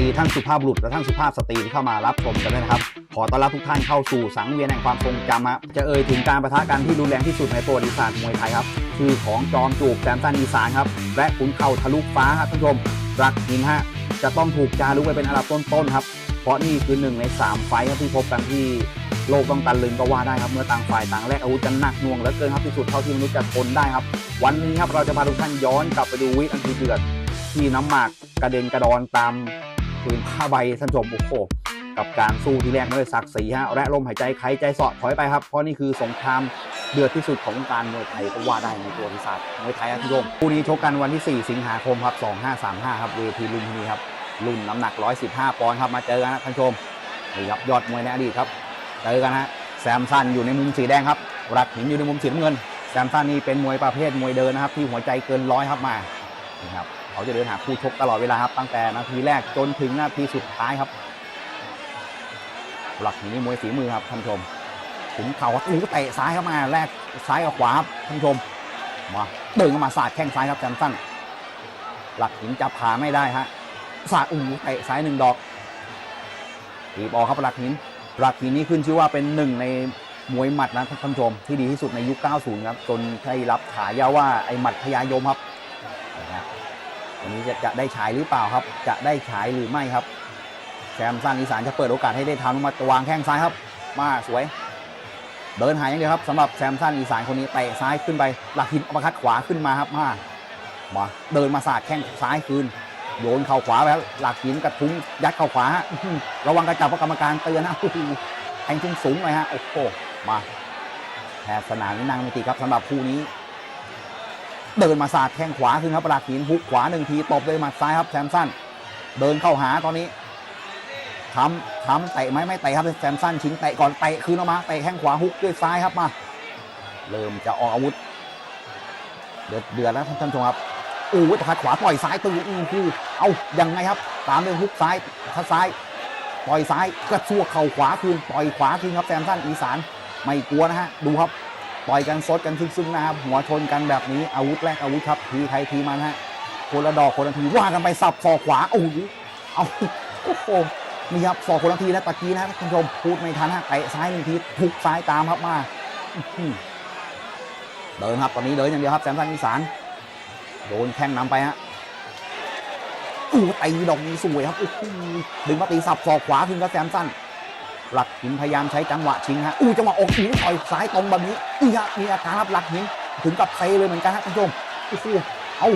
ดีท่านสุภาพบุรุษและท่านสุภาพสตรีที่เข้ามารับชมกันด้วยนะครับ ขอต้อนรับทุกท่านเข้าสู่สังเวียนแห่งความทรงจำฮะจะเอ่ยถึงการประทะกันที่รุนแรงที่สุดในประวัติศาสตร์มวยไทยครับชื่อของจอมจูบแซมสันอีสานครับและขุนเข่าทะลุฟ้าครับท่านผู้ชมรักหินฮะจะต้องถูกจารึกไว้เป็นอันดับต้นๆครับเพราะนี่คือหนึ่งในสามไฟท์ครับที่พบกันที่โลกต้องตะลึงก็ว่าได้ครับเมื่อต่างฝ่ายต่างแลกอาวุธกันหนักหน่วงเหลือเกินครับที่สุดเท่าที่มนุษย์จะทนได้ครับ วันนี้ครับเราจะพาทุกท่านย้อนกลับไปดูวินาทีเดือดที่น้ำหมากกระเด็นกระดอนตาม ผืนผ้าใบท่านผู้ชมโอ้โหกับการสู้ที่แรกด้วยศักดิ์ศรีฮะและลมหายใจใครใจเสาะถอยไปครับ เพราะนี่คือสงครามเดือดที่สุดของวงการมวยไทยก็ว่าได้ในประวัติศาสตร์มวยไทยครับท่านชมคู่นี้ชกกันวันที่ 4 สิงหาคมครับ2535 ครับเวทีลุมพินีครับรุ่นน้ำหนัก 115 ปอนด์ครับมาเจอกันนะท่านชมนี่ครับยอดมวยในอดีตครับเจอกันฮะแซมสันอยู่ในมุมสีแดงครับรักหินอยู่ในมุมสีน้ำเงินแซมสันนี่เป็นมวยประเภทมวยเดินนะครับที่หัวใจเกินร้อยครับมานี่ครับ เขาจะเดินหาคู่ชกตลอดเวลาครับ ตั้งแต่นาทีแรกจนถึงนาทีสุดท้ายครับ หลักนี้มวยฝีมือครับท่านผู้ชมขุนเข่าอู้เตะซ้ายเข้ามาแรกซ้ายกับขวาครับท่านผู้ชมมาเดินเข้ามาสาดแข้งซ้ายครับแซมสั้นหลักหินจับขาไม่ได้ฮะสาดอู้เตะซ้ายหนึ่งดอกตีบออกครับหลักหินหลักหินนี้ขึ้นชื่อว่าเป็นหนึ่งในมวยหมัดนะท่านผู้ชมที่ดีที่สุดในยุค 90 ครับ จนได้รับฉายาว่าไอหมัดพญายมครับ วันนี้จะจะได้ฉายหรือเปล่าครับ จะได้ฉายหรือไม่ครับแซมสันอีสานจะเปิดโอกาสให้ได้ทำมาวางแข้งซ้ายครับ มาสวย เดินหายอย่างเดียวครับสำหรับแซมสันอีสานคนนี้เตะซ้ายขึ้นไปหลักหินอัปคัดขวาขึ้นมาครับมามาเดินมาสาดแข้งซ้ายคืนโยนเข่าขวาไปครับหลักหินกระทุ้งยัดเข่าขวาระวังกระจับเพราะกรรมการเตือนนะโอ้โหแทงทุ่งสูงเลยฮะโอ้โหมาแทนสนามนี้นางมิติครับสำหรับคู่นี้ เดินมาสาดแข้งขวาขึ้นครับปลาหินฮุกขวาหนึ่งทีตบด้วยหมัดซ้ายครับแซมสันเดินเข้าหาตอนนี้ทำทำเตะไหมไม่เตะครับแซมสันชิงเตะก่อนเตะคืนออกมาเตะแข้งขวาฮุกด้วยซ้ายครับมาเริ่มจะออกอาวุธ เดือดเดือดแล้วท่านผู้ชมครับโอ้ยขาขวาปล่อยซ้ายตื้ออื้อคือเอายังไงครับ ตามด้วยฮุกซ้ายทัดซ้ายปล่อยซ้ายกระซวกเข่าขวาคืนปล่อยขวาคืนครับแซมสันอีสานไม่กลัวนะฮะดูครับ ต่อยกันซดกันซึ่งๆนะครับ หัวชนกันแบบนี้อาวุธแรกอาวุธครับทีใครทีมันฮะคนละดอกคนละทีว่ากันไปสับศอกขวาโอ้โหเอาโอ้โหนี่ครับศอกคนละทีนะตะกี้นะท่านผู้ชมพูดไม่ทันฮะเตะซ้ายหนึ่งทีทุกซ้ายตามครับมาเดินครับตอนนี้เดินอย่างเดียวครับแซมสันอีสานโดนแข้งนำไปฮะอู้ตีดอกนี้สวยครับดึงมาตีสับศอกขวาขึ้นครับแซมสัน หลักหินพยายามใช้จังหวะชิงฮะอู้จังหวะออกหินต่อยซ้ายตรงแบบนี้นี่ฮะมีอาการครับหลักหินถึงกับเซเลยเหมือนกันฮะท่านผู้ชมโอ้โหเอา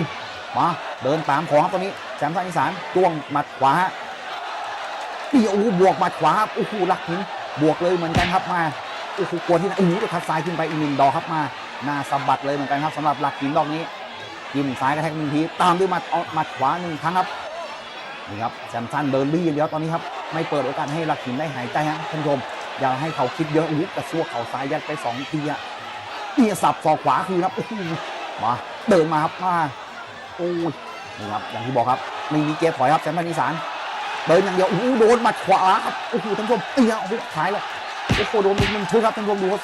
มาเดินตามของครับตอนนี้แซมสันอีสานจ้วงหมัดขวาฮะนี่โอ้บวกหมัดขวาครับโอ้โหหลักหินบวกเลยเหมือนกันครับมาโอ้โหกลัวที่ไหนโอ้โหทัดซ้ายขึ้นไปอีกหนึ่งดอกครับมาหน้าสะบัดเลยเหมือนกันครับสำหรับหลักหินดอกนี้จิ้มซ้ายกระแทกหนึ่งทีตามด้วยหมัดเอาหมัดขวาหนึ่งครั้งครับนี่ครับแซมสันเดินบี้อย่างเดียวตอนนี้ครับ ไม่เปิดโอกาสให้ลักหินได้หายใจฮะท่านผู้ชม อย่าให้เขาคิดเยอะอุ้กระซวกเขาซ้ายยัดไปสองทีอะนี่สับศอกขวาคือครับมาเดินมาครับมาโอ้ยนี่ครับอย่างที่บอกครับไม่มีเกียร์ถอยครับแซมสันอีสานเดินอย่างเดียวโอ้โหโดนหมัดขวาครับโอ้โหท่านผู้ชมเตี้ยโอ้โหท้ายเลยโอ้โหโดนมันทึกครับท่านผู้ชมดูครับ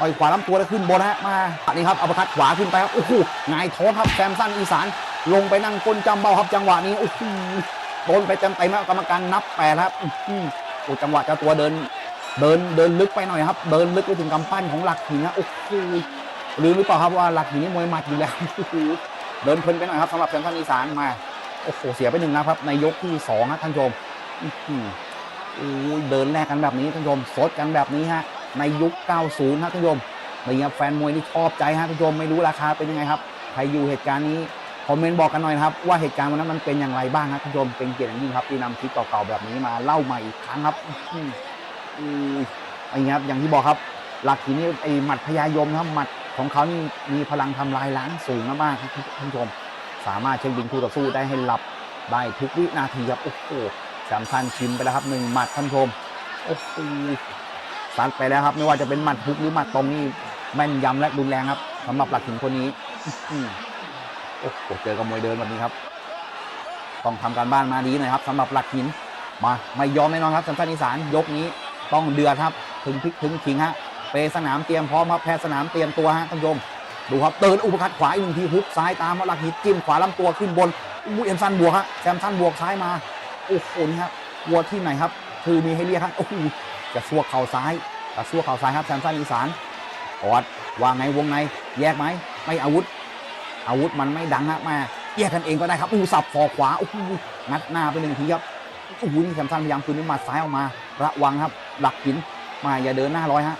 ต่อยขวาล้ำตัวแล้วขึ้นบนฮะมาอันนี้ครับอัปคัดขวาขึ้นไปครับโอ้โหหงายท้องครับแซมสันอีสานลงไปนั่งก้นจำเบาครับจังหวะนี้โอ้โห โดนไปเต็มเต็มๆครับกรรมการนับแปดครับอือหือโอ้จังหวะเจ้าตัวเดิน เดินเดินลึกไปหน่อยครับ เดินลึกไปถึงกำปั้นของหลักหินนะโอ้โหลืมหรือเปล่าครับว่าหลักหินนี่มวยหมัดอยู่แล้วเดินเพลินไปหน่อยครับสำหรับแฟนพันธุ์อีสานมาโอ้โหเสียไปหนึ่งนะครับ ในยกที่สองครับท่านผู้ชมอือหือโอ้ยเดินแลกกันแบบนี้ท่านผู้ชมสดกันแบบนี้ฮะในยุค 90ครับท่านผู้ชมนี่ครับแฟนมวยนี่ชอบใจฮะท่านผู้ชมไม่รู้ราคาเป็นยังไงครับใครอยู่เหตุการณ์นี้ คอมเมนต์บอกกันหน่อยนะครับ ว่าเหตุการณ์วันนั้นมันเป็นอย่างไรบ้างครับท่านผู้ชมเป็นเกียรติอย่างยิ่งครับที่นำคลิปเก่าๆแบบนี้มาเล่าใหม่อีกครั้งครับอืมอืมไอ้เงี้ยครับอย่างที่บอกครับ หลักทีนี้ไอ้หมัดพญายมนะครับหมัดของเขานี่มีพลังทำลายล้างสูงมากๆครับท่านผู้ชม สามารถเช็คบินคู่ต่อสู้ได้ให้หลับได้ทุกวินาทีครับโอ้โหสำคัญชิมไปแล้วครับหนึ่งหมัดท่านผู้ชมโอ้โหซัดไปแล้วครับ ไม่ว่าจะเป็นหมัดฮุกหรือหมัดตรงนี่แม่นยำและรุนแรงครับสำหรับหลักหินคนนี้อื โอ้โหเจอกับมวยเดินแบบนี้ครับต้องทำการบ้านมาดีหน่อยครับสำหรับหลักหินมาไม่ยอมแน่นอนครับสัมพันอีสานยกนี้ต้องเดือดครับถึงพลิกถึงขิงฮะเปสนามเตรียมพร้อมครับแพทสนามเตรียมตัวฮะท่านผู้ชมดูครับเดินอุปคัดขวาอีกหนึ่งทีฮุกซ้ายตามครับหลักหินจิ้มขวาลำตัวขึ้นบนอุ้ยเอ็มซันบวกฮะแซมซันบวกซ้ายมาโอ้โหนี่ครับวัวที่ไหนครับ คือมีให้เรียกครับโอ้โหจะสวกเข่าซ้ายจะสวกเข่าซ้ายครับแซมสันอีสานกอดวางไงวงในแยกไหมไม่อาวุธ อาวุธมันไม่ดังฮะมาแยกกันเองก็ได้ครับอู้สับฟอกขวาโอ้โหงัดหน้าไปหนึ่งทีครับโอ้โหนี่แซมสันพยายามคืนด้วยหมัดซ้ายออกมา ระวังครับหลักหินมาอย่าเดินหน้าร้อยฮะ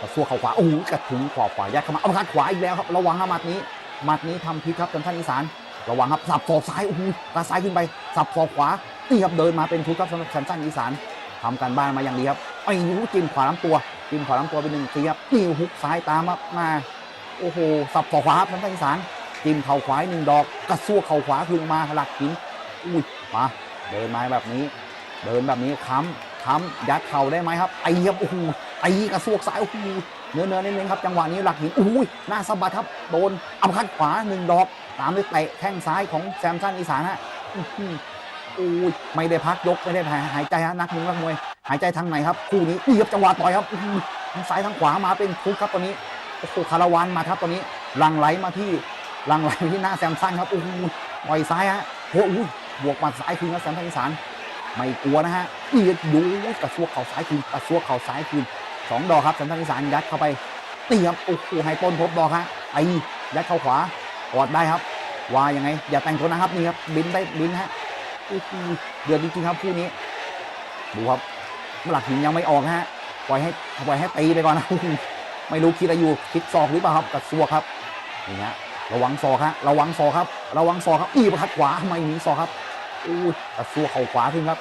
กระซวกเข่าขวาโอ้โหกระถึงขวาขวายัดเข้ามาเอาคัดขวาอีกแล้วครับระวังครับหมัดนี้หมัดนี้ทำพิษครับแซมสันอีสานระวังครับสับศอกซ้ายโอ้โหตาซ้ายขึ้นไปสับศอกขวานี่ครับเดินมาเป็นชุดครับสำหรับแซมสันอีสานทำการบ้านมาอย่างดีครับไอ้ยูจิ้มขวาลำตัวจิ้มขวาลำตัวไปหนึ่งทีครับนี่ฮุกซ้ายตามมาโอ้โหสับศอขวาครับแซมสันอีสาน จิ้มเข่าขวาหนึ่งดอกกระซวกเข่าขวาคืนมาหลักหินอุ้ยมาเดินมาแบบนี้ เดินแบบนี้ค้ำค้ำยัดเข่าได้ไหมครับไอ้ครับโอ้โหไอ้กระซวกซ้ายโอ้โหเนื้อเนื้อเน้นๆครับจังหวะนี้หลักหินอุ้ยหน้าสะบัดครับโดนอัมคัดขวาหนึ่งดอกตามด้วยเตะแข้งซ้ายของแซมสันอีสานฮะอุ้ยไม่ได้พักยกไม่ได้หายใจฮะนักมวยนักมวย หายใจทางไหนครับคู่นี้นี่ครับจังหวะต่อยครับทั้งซ้ายทั้งขวามาเป็นทุกครับตอนนี้โอ้โหคาราวานมาครับตอนนี้หลังไหลมาที่ ลังไหลมาที่หน้าแซมสันครับโอ้โหต่อยซ้ายฮะโอ้โหบวกหมัดซ้ายคืนครับแซมสันอีสานไม่กลัวนะฮะนี่ดูกระซวกเข่าซ้ายคืนกระซวกเข่าซ้ายคืนสองดอกครับแซมสันอีสานยัดเข้าไปตีครับโอ้โหให้ต้นพบดอกฮะไอ้ยัดเข้าขวากอดได้ครับว่ายังไง อย่าแต่งตัวนะครับนี่ครับบินได้บินฮะเดือดจริงๆครับคู่นี้ ดูครับหลักหินยังไม่ออกฮะปล่อยให้ปล่อยให้ตีไปก่อนนะไม่รู้คิดอะไรอยู่คิดศอกหรือเปล่าครับกับซัวครับนี่ฮะ ระวังศอกฮะระวังศอกครับ ระวังศอกครับอีประทัดขวาไม่มีศอกครับอู้กับซัวเข่าขวาขึ้นครับ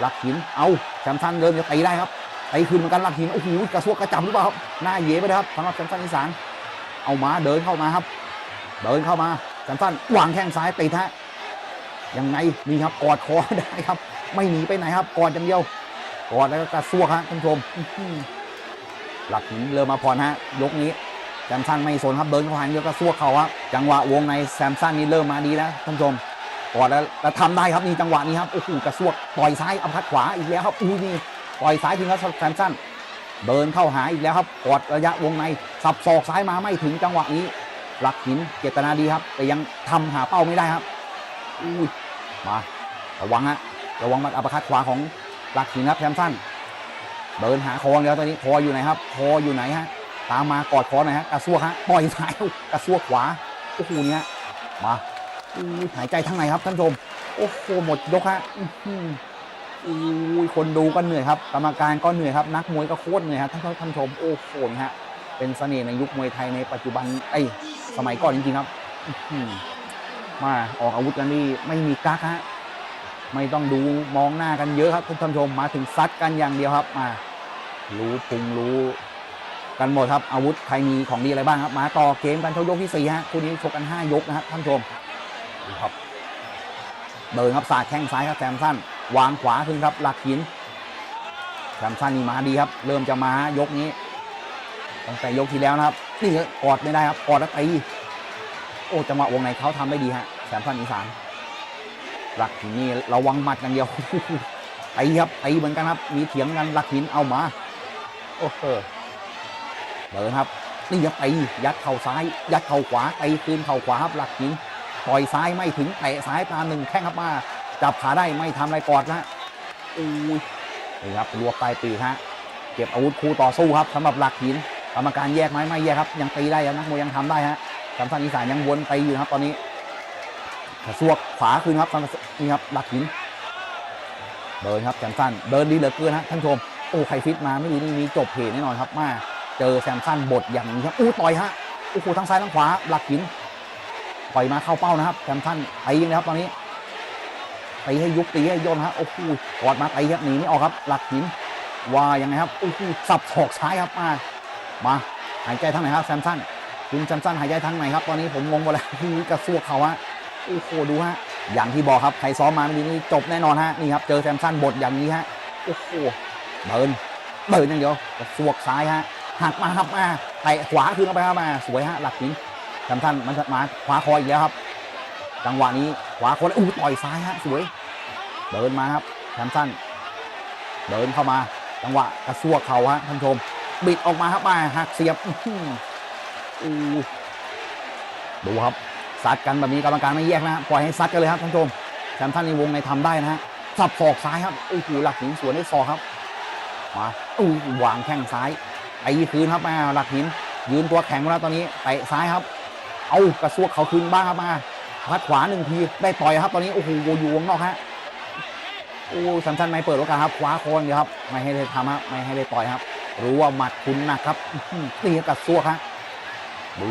หลักหินเอาแซมซันเดินจะตีได้ครับตีคืนเหมือนกันหลักหินโอ้โหกระซวกกระจับหรือเปล่าครับหน้าเย้ไปเลยครับสำหรับแซมซันอีสานเอามาเดินเข้ามาครับ เดินเข้ามาแซมสันวางแข้งซ้ายติดฮะยังไงนี่ครับกอดคอได้ครับ ไม่หนีไปไหนครับกอดอย่างเดียวกอดแล้วก็กระซวกฮะท่านผู้ชมอื้อหือหลักหินเริ่มมาพรฮะยกนี้ แซมสันไม่สนครับเดิร์นเข้าหาเดียวกระซวกเขาครับจังหวะวงในแซมสันนี่เริ่มมาดีแล้วท่านผู้ชมกอดแล้วแล้วทำได้ครับนี่จังหวะนี้ครับโอ้โหกระซวกต่อยซ้ายอัมพัดขวาอีกแล้วครับอู้นี่ต่อยซ้ายถึงครับแซมสันเดิร์นเข้าหาอีกแล้วครับกอดระยะวงในสับศอกซ้ายมาไม่ถึงจังหวะนี้หลักหินเจตนาดีครับ แต่ยังทำหาเป้าไม่ได้ครับอุ้ยมาระวังฮะระวังมันอัปคัดขวาของหลักหินครับแซมสันเดิร์นหาคอแล้วตอนนี้คออยู่ไหนครับคออยู่ไหนฮะ ตามมากอดคอหน่อยฮะกระซวกฮะปล่อยซ้ายกระซวกขวาโอ้โหเนี่ยมาอุ้หายใจทางไหนครับท่านชม โอ้โหหมดยกฮะอื้ยคนดูก็เหนื่อยครับกรรมการก็เหนื่อยครับนักมวยก็โคตรเหนื่อยครับท่านท่านชมโอ้โหฮะเป็นเสน่ห์ในยุคมวยไทยในปัจจุบันไอ้สมัยก่อนจริงๆครับมาออกอาวุธกันนี่ไม่มีกักฮะไม่ต้องดูมองหน้ากันเยอะครับท่านผู้ชมมาถึงซัดกันอย่างเดียวครับมารู้พุงรู้ กันหมดครับอาวุธใครมีของดีอะไรบ้างครับ มาต่อเกมกันเท่ายกที่สี่ฮะคู่นี้ชกกันห้ายกนะครับท่านผู้ชมครับเดินครับสาดแข้งซ้ายครับแซมสั้นวางขวาขึ้นครับหลักหินแซมสั้นนี่มาดีครับ เริ่มจะมายกนี้ตั้งแต่ยกที่แล้วนะครับนี่กอดไม่ได้ครับกอดแล้วตีโอ้จังหวะวงในเขาทำได้ดีฮะแสมพันอีสานหลักหินนี่ระวังหมัดกันเดียวตีครับตีเหมือนกันครับ มีเถียงกันหลักหินเอามาโอ้โห เดินครับนี่ครับตียัดเข่าซ้าย ยัดเข่าขวาตีคืนเข่าขวาครับหลักหินต่อยซ้ายไม่ถึงเตะซ้ายตามหนึ่งแข้งครับมาจับขาได้ไม่ทำอะไรกอดนะอุ้ยนี่ครับรวบปลายปีฮะเก็บอาวุธคู่ต่อสู้ครับสำหรับหลักหินกรรมการแยกไหมไม่แยกครับ ยังตีได้ครับนักมวยยังทำได้ฮะสามสันอีสานยังวนตีอยู่ครับตอนนี้กระซวกขวาคืนครับนี่ครับหลักหินเดินครับแซมสันเดินดีเหลือเกินฮะท่านชมโอ้ใครฟิตมาไม่รู้นี่มีจบเพจแน่นอนครับมา เจอแซมสันบทอย่างนี้ครับอู้ต่อยฮะโอ้โหทั้งซ้ายทั้งขวาหลักหินต่อยมาเข้าเป้านะครับแซมสันตียิงนะครับตอนนี้ตีให้ยุบตีให้ย่นฮะโอ้โหกอดมาตีครับหนีไม่ออกครับ หลักหินว่ายังไงครับโอ้โหสับศอกซ้ายครับมามาหายใจทางไหนครับแซมสันคุณแซมสันหายใจทางไหนครับตอนนี้ผมงงหมดแล้วคือกระซวกเขาฮะโอ้โหดูฮะอย่างที่บอกครับใครซ้อมมาไม่ดีนี่จบแน่นอนฮะนี่ครับเจอแซมสันบทอย่างนี้ฮะโอ้โหเดินเดินอย่างเดียวกระซวกซ้ายฮะ หักมาครับมาเตะขวาคืนเข้าไปครับมาสวยฮะหลักหินแซมสันมันมาขวาคออีกแล้วครับ จังหวะนี้ขวาคอแล้วอู้ต่อยซ้ายฮะสวย เดินมาครับแซมสันเดินเข้ามา จังหวะกระซวกเขาฮะท่านชม บิดออกมาครับมาหักเสียบอือดูครับซัดกันแบบนี้กรรมการไม่แยกนะฮะปล่อยให้ซัดกันเลยครับท่านชมแซมท่านในวงในทำได้นะฮะสับศอกซ้ายครับโอ้โหหลักหินสวนได้ศอกครับ มาอู้วางแข้งซ้าย ไปคืนครับมาหลักหิน ยืนตัวแข็งแล้วตอนนี้เตะซ้ายครับ เอากระซวกเขาคืนบ้างครับมาพัดขวาหนึ่งทีได้ต่อยครับ ตอนนี้โอ้โหอยู่วงนอกฮะโอ้สันชันไม่เปิดโอกาสครับขวาโคนครับ ไม่ให้ได้ทำครับไม่ให้ได้ต่อยครับ รู้ว่าหมัดคุณหนะครับตีกระซวกฮะดู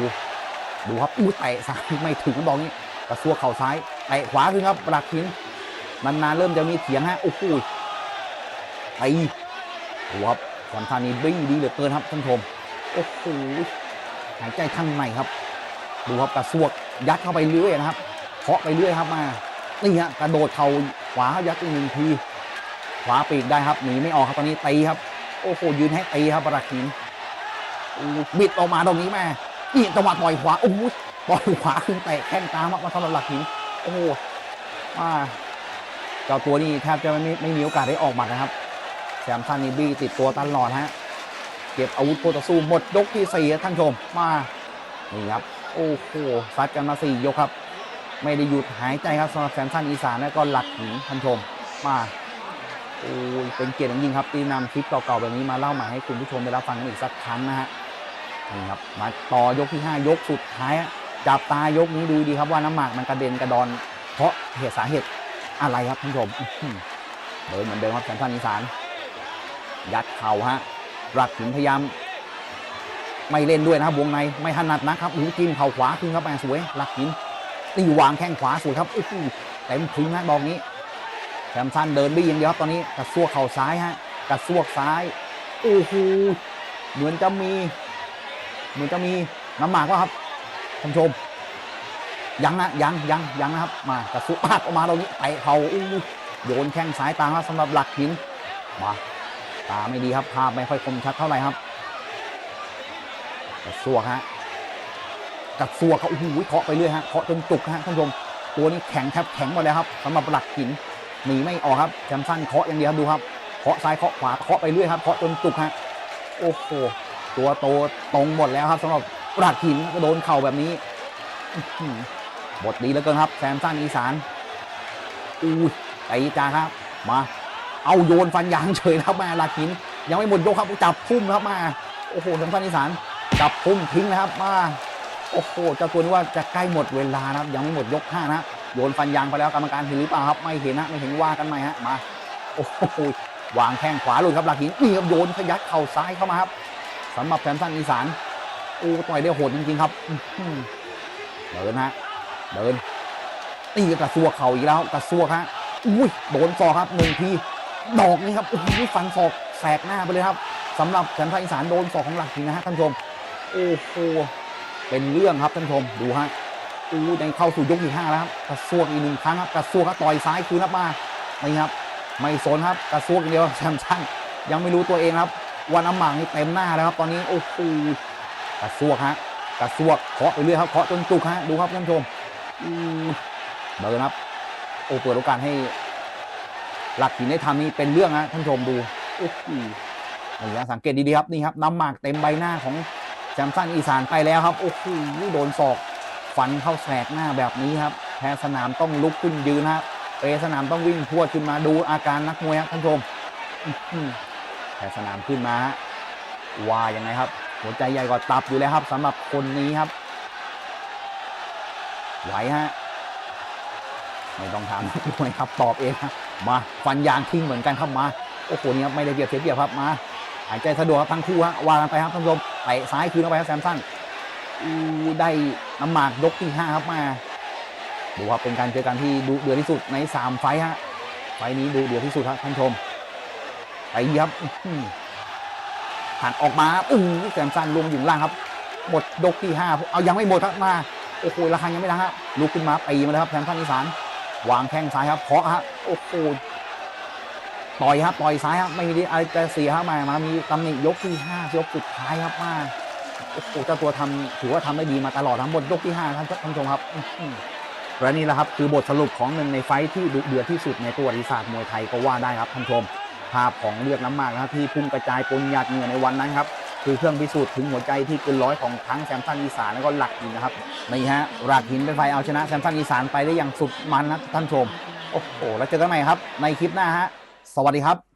ดูครับอู้เตะซ้ายไม่ถึงบอกนี้กระซวกเข่าซ้ายเตะขวาขึ้นครับหลักหินนานๆเริ่มจะมีเถียงฮะโอ้โหไปดูครับ สันชันนี่บี้ดีเหลือเกินครับท่านชมโอ้โหหายใจข้างในครับ ดูครับกระซวกยัดเข้าไปเรื่อยนะครับเคาะไปเรื่อยครับมานี่ฮะกระโดดเข่าขวายัดอีกหนึ่งทีขวาปีกได้ครับหนีไม่ออกครับตอนนี้ตีครับ โอ้โหยืนให้ตีครับปราคินบิดออกมาตรงนี้แม่นี่จังหวะต่อยขวาโอ้โหต่อยขวาขึ้นเตะแข้งตามมาสำหรับหลักหินโอ้โหมาเจ้าตัวนี้แทบจะไม่ไม่มีโอกาสได้ออกหมัดนะครับ แซมสันนีบี้ติดตัวตลอดฮะ เก็บอาวุธโคตรสู้หมดยกที่สี่ท่านผู้ชมมา นี่ครับ โอ้โหซัดกันมาสี่ยกครับ ไม่ได้หยุดหายใจครับสำหรับแซมสันอีสานและก็หลักหินท่านผู้ชมมาโอ้ยเป็นเกียรติยิ่งครับที่นำคลิปเก่าๆแบบนี้มาเล่าใหม่ให้คุณผู้ชมได้รับฟังอีกสักครั้งนะฮะนี่ครับมาต่อยกที่ห้ายกสุดท้ายจับตายกนี้ดูดีครับว่าน้ำหมากมันกระเด็นกระดอน เพราะเหตุสาเหตุอะไรครับท่านผู้ชมเดินเหมือนเดิมครับแซมสันอีสาน ยัดเข่าฮะรักหินพยายาม ไม่เล่นด้วยนะครับวงในไม่ถนัดนะครับหูจิ้มเข่าขวาขึ้นเข้าไปสวยรักหินตีวางแข้งขวาสวยครับอ้โหเต็มถึงนะดอกนี้แซมสันเดินบี้อย่างเดียวครับตอนนี้กระซวกเข่าซ้ายฮะกระซวกซ้ายโอ้โหเหมือนจะมี เหมือนจะมีน้ำหมากว่าครับท่านผู้ชมยังนะยังยังยังนะครับ มากระซวกปาดออกมาตรงนี้เตเข่าอู้โยนแข้งซ้ายตามครับสำหรับหลักหินมา ตาไม่ดีครับภาพไม่ค่อยคมชัดเท่าไหร่ครับกระซวกฮะกระซวกเขาโอ้โหเคาะไปเรื่อยฮะเคาะจนจุกฮะท่านผู้ชมตัวนี้แข็งแทบแข็งหมดแล้วครับสำหรับหลักหินหนีไม่ออกครับแจมสั้นเคาะอย่างเดียวครับดูครับเคาะซ้ายเคาะขวาเคาะไปเรื่อยครับเคาะจนจุกฮะโอ้โหตัวโตตรงหมดแล้วครับสำหรับหลักหินก็โดนเข่าแบบนี้บทดีเหลือเกินครับแซมสั้นอีสานอุ้ยไอ้จ้าครับ มา เอาโยนฟันยางเฉยนะครับมาลาคิน ยังไม่หมดยกครับจับพุ่มครับมา โอ้โหทางฝั่งอีสานจับพุ่มทิ้งนะครับมาโอ้โหเจ้าตัวนี้ว่าจะใกล้หมดเวลานะครับ ยังไม่หมดยกห้านะโยนฟันยางไปแล้วกรรมการเห็นหรือเปล่าครับไม่เห็นนะไม่เห็นว่ากันไหมฮะมาโอ้โหวางแข้งขวาลุยครับลาคินนี่ครับโยนขยักเข่าซ้ายเข้ามาครับสำหรับแซมสันอีสานโอ้ต่อยได้โหดจริงๆครับเดินฮะเดินตีกระซวกเข่าอีกแล้วกระซวกฮะอุ้ยโดนซอครับหนึ่งที ดอกนี้ครับโอ้โหฟันศอกแสกหน้าไปเลยครับสำหรับแสนภาคอีสานโดนศอกของหลักหินนะฮะท่านชม โอ้โหเป็นเรื่องครับท่านชมดูฮะอู้ในเข้าสู่ยกที่ห้าแล้วครับกระซวกอีกหนึ่งครั้งครับกระซวกครับต่อยซ้ายคืนรับมานี่ครับ ไม่สนครับกระซวกอย่างเดียวแซมชันยังไม่รู้ตัวเองครับ วันน้ำหมากนี่เต็มหน้าแล้วครับ ตอนนี้โอ้โหกระซวกฮะกระซวกเคาะไปเรื่อยครับเคาะจนจุกฮะดูครับท่านชมอืมเดินครับโอ้เปิดโอกาสให้ หลักหินได้ทำนี่เป็นเรื่องนะท่านชมดูโอ้โหนี่นะสังเกตดีๆครับนี่ครับน้ำหมากเต็มใบหน้าของแซมสันอีสานไปแล้วครับโอ้โหโดนศอกฟันเข้าแสกหน้าแบบนี้ครับแพ้สนามต้องลุกขึ้นยืนนะครับเปสนามต้องวิ่งพวดขึ้นมาดูอาการนักมวยครับท่านชมแพ้สนามขึ้นมาฮะว่ายังไงครับ หัวใจใหญ่กว่าตับอยู่แล้วครับสำหรับคนนี้ครับไหวฮะไม่ต้องถามนักมวยครับตอบเองครับ มาฟันยางทิ้งเหมือนกันครับมาโอ้โหนี่ครับไม่ได้เปรียบเสียเปรียบครับมาหายใจสะดวกครับทั้งคู่ฮะวางกันไปครับท่านผู้ชมเตะซ้ายคืนเข้าไปครับแซมสันอู้ได้น้ำหมากยกที่ห้าครับมาดูครับเป็นการเจอกันที่ดูเดือดที่สุดในสามไฟฮะไฟนี้ดูเดือดที่สุดครับท่านผู้ชมไปครับหันออกมาอู้แซมสันลงอยู่ล่างครับ หมดยกที่ห้าเอายังไม่หมดครับมาโอ้โหระคังยังไม่ดังฮะลุกขึ้นมาตีมาแล้วครับแซมสันอีสาน วางแข้งซ้ายครับเคาะฮะโอ้โหต่อยครับต่อยซ้ายครับไม่มีอะไรจะเสียครับมามามีตำหนิยกที่ห้ายกสุดท้ายครับมาโอ้โหเจ้าตัวทำถือว่าทำได้ดีมาตลอดทั้งหมดยกที่ห้าท่านผู้ชมครับและนี่แหละครับคือบทสรุปของหนึ่งในไฟที่ดุเดือดที่สุดในประวัติศาสตร์มวยไทยก็ว่าได้ครับท่านผู้ชมภาพของเลือดน้ำมากนะครับที่พุ่งกระจายปนหยาดเหงื่อในวันนั้นครับ คือเครื่องพิสูจน์ถึงหัวใจที่เกินร้อยของทั้งแซมสันอีสานแล้วก็หลักหินนะครับนี่ฮะหลักหินเป็นไฟเอาชนะแซมสันอีสานไปได้อย่างสุดมันนะท่านชม โอ้โห แล้วเจอกันใหม่ครับ ในคลิปหน้าฮะ สวัสดีครับ